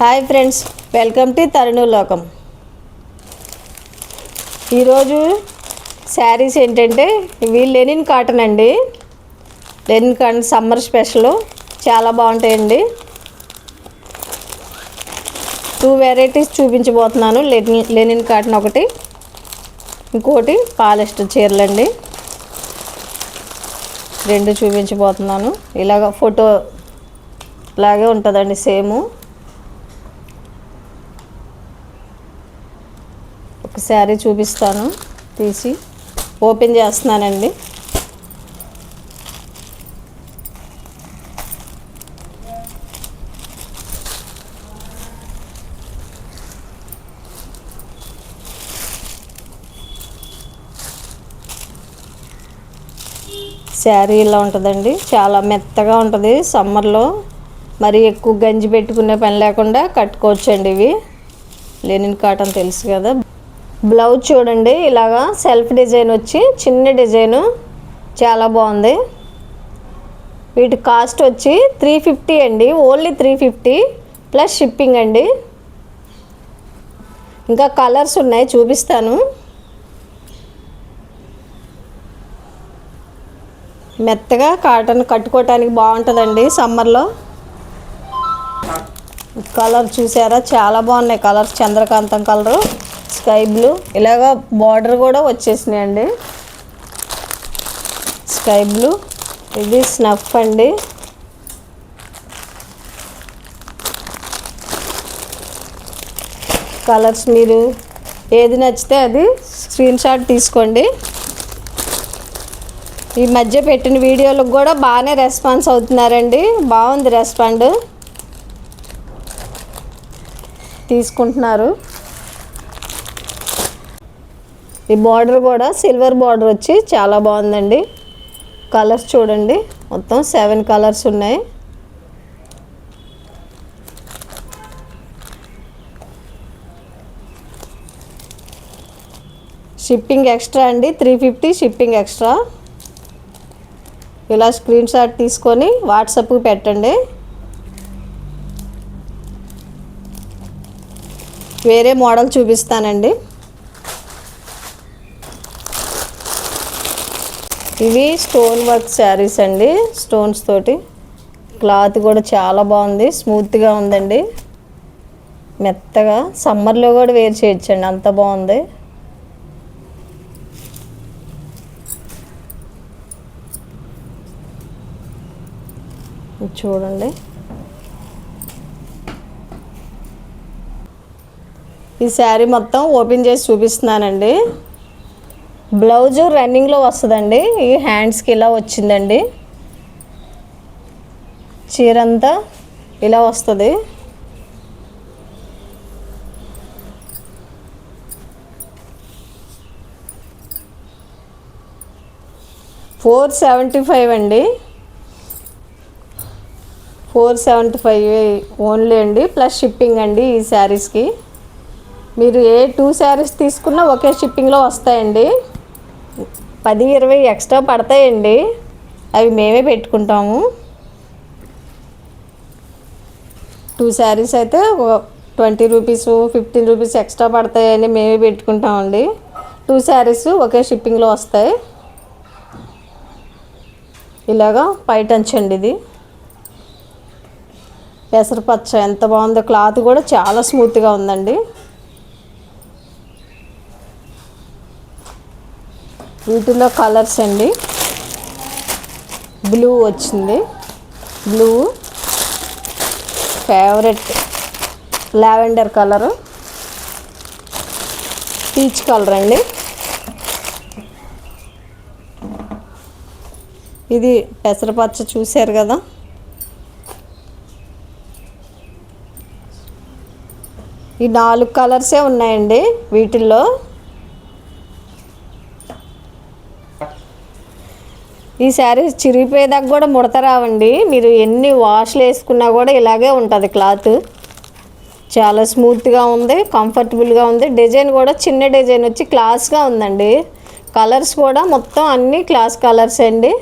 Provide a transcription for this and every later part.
Hi friends welcome to తరుణు లోకం. ఈరోజు శారీస్ ఏంటంటే ఇవి లెనిన్ కాటన్ అండి. లెనిన్ కాటన్ సమ్మర్ స్పెషల్ చాలా బాగుంటాయండి. టూ వెరైటీస్ చూపించబోతున్నాను లెనిన్ లెనిన్ కాటన్ ఒకటి ఇంకోటి పాలిస్టర్ చీరలండి. రెండు చూపించబోతున్నాను ఇలాగ ఫోటో లాగే ఉంటుందండి సేము. ఒక శారీ చూపిస్తాను. తీసి ఓపెన్ చేస్తున్నానండి. శారీ ఇలా ఉంటుందండి. చాలా మెత్తగా ఉంటుంది. సమ్మర్లో మరి ఎక్కువ గంజి పెట్టుకునే పని లేకుండా కట్టుకోవచ్చండి ఇవి. లెనిన్ కాటన్ తెలుసు కదా. బ్లౌజ్ చూడండి ఇలాగా సెల్ఫ్ డిజైన్ వచ్చి చిన్న డిజైను చాలా బాగుంది. వీటి కాస్ట్ వచ్చి త్రీ ఫిఫ్టీ అండి only three fifty plus shipping అండి. ఇంకా కలర్స్ ఉన్నాయి చూపిస్తాను. మెత్తగా కాటన్ కట్టుకోవటానికి బాగుంటుందండి సమ్మర్లో. కలర్ చూసారా చాలా బాగున్నాయి కలర్స్ చంద్రకాంతం కలరు. Sky blue. ఇలాగ బార్డర్ కూడా వచ్చేసినాయండి. Sky blue. ఇది స్నఫ్ అండి. కలర్స్ మీరు ఏది నచ్చితే అది స్క్రీన్ షాట్ తీసుకోండి. ఈ మధ్య పెట్టిన వీడియోలకు కూడా బాగానే రెస్పాన్స్ అవుతున్నారండి. బాగుంది రెస్పాండ్. తీసుకుంటున్నారు. ఈ బార్డర్ కూడా సిల్వర్ బార్డర్ వచ్చి చాలా బాగుందండి. కలర్స్ చూడండి. మొత్తం సెవెన్ కలర్స్ ఉన్నాయి. షిప్పింగ్ ఎక్స్ట్రా అండి. త్రీ ఫిఫ్టీ షిప్పింగ్ ఎక్స్ట్రా ఇలా స్క్రీన్ షాట్ తీసుకొని వాట్సాప్కి పెట్టండి. వేరే మోడల్ చూపిస్తానండి. ఇవి స్టోన్ వర్క్ శారీస్ అండి స్టోన్స్ తోటి. క్లాత్ కూడా చాలా బాగుంది స్మూత్గా ఉందండి. మెత్తగా. సమ్మర్లో కూడా వేర్ చేయొచ్చండి అంత బాగుంది. చూడండి. ఈ శారీ మొత్తం ఓపెన్ చేసి చూపిస్తున్నానండి. బ్లౌజు రన్నింగ్లో వస్తుందండి. ఈ హ్యాండ్స్కి ఇలా వచ్చిందండి. చీర అంతా ఇలా వస్తుంది. ఫోర్ సెవెంటీ ఫైవ్ అండి. ఫోర్ సెవెంటీ ఫైవ్ ఓన్లీ అండి. ప్లస్ షిప్పింగ్ అండి ఈ శారీస్కి. మీరు ఏ టూ శారీస్ తీసుకున్నా ఒకే షిప్పింగ్లో వస్తాయండి. పది ఇరవై ఎక్స్ట్రా పడతాయండి. అవి మేమే పెట్టుకుంటాము. టూ శారీస్ అయితే twenty rupees fifteen rupees extra పడతాయని మేమే పెట్టుకుంటామండి. టూ శారీస్ ఒకే షిప్పింగ్లో వస్తాయి. ఇలాగా అండి ఇది. పెసరపచ్చ ఎంత బాగుందో క్లాత్ కూడా చాలా స్మూత్గా ఉందండి. వీటిలో కలర్స్ అండి. బ్లూ వచ్చింది. Blue. Favourite lavender colour. Peach colour అండి. ఇది పెసరపచ్చ చూశారు కదా. ఈ నాలుగు కలర్సే ఉన్నాయండి వీటిల్లో. ఈ శారీస్ చిరిగిపోయేదాకా కూడా ముడత రావండి మీరు ఎన్ని వాష్లు వేసుకున్నా కూడా ఇలాగే ఉంటుంది క్లాత్. చాలా స్మూత్గా ఉంది కంఫర్టబుల్గా ఉంది. డిజైన్ కూడా చిన్న డిజైన్ వచ్చి క్లాస్గా ఉందండి. కలర్స్ కూడా మొత్తం అన్ని క్లాస్ కలర్స్ అండి.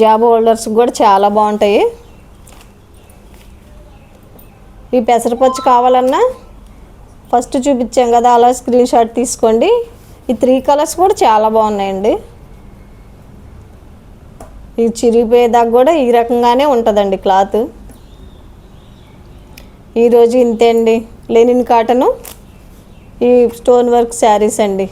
జాబ్ హోల్డర్స్ కూడా చాలా బాగుంటాయి. ఈ పెసరపచ్చు కావాలన్నా ఫస్ట్ చూపించాం కదా అలా స్క్రీన్ షాట్ తీసుకోండి. ఈ త్రీ కలర్స్ కూడా చాలా బాగున్నాయండి. ఈ చిరిగిపోయేదాకా కూడా ఈ రకంగానే ఉంటుందండి క్లాత్. ఈరోజు ఇంతే అండి. లెనిన్ కాటను ఈ స్టోన్ వర్క్ శారీస్ అండి.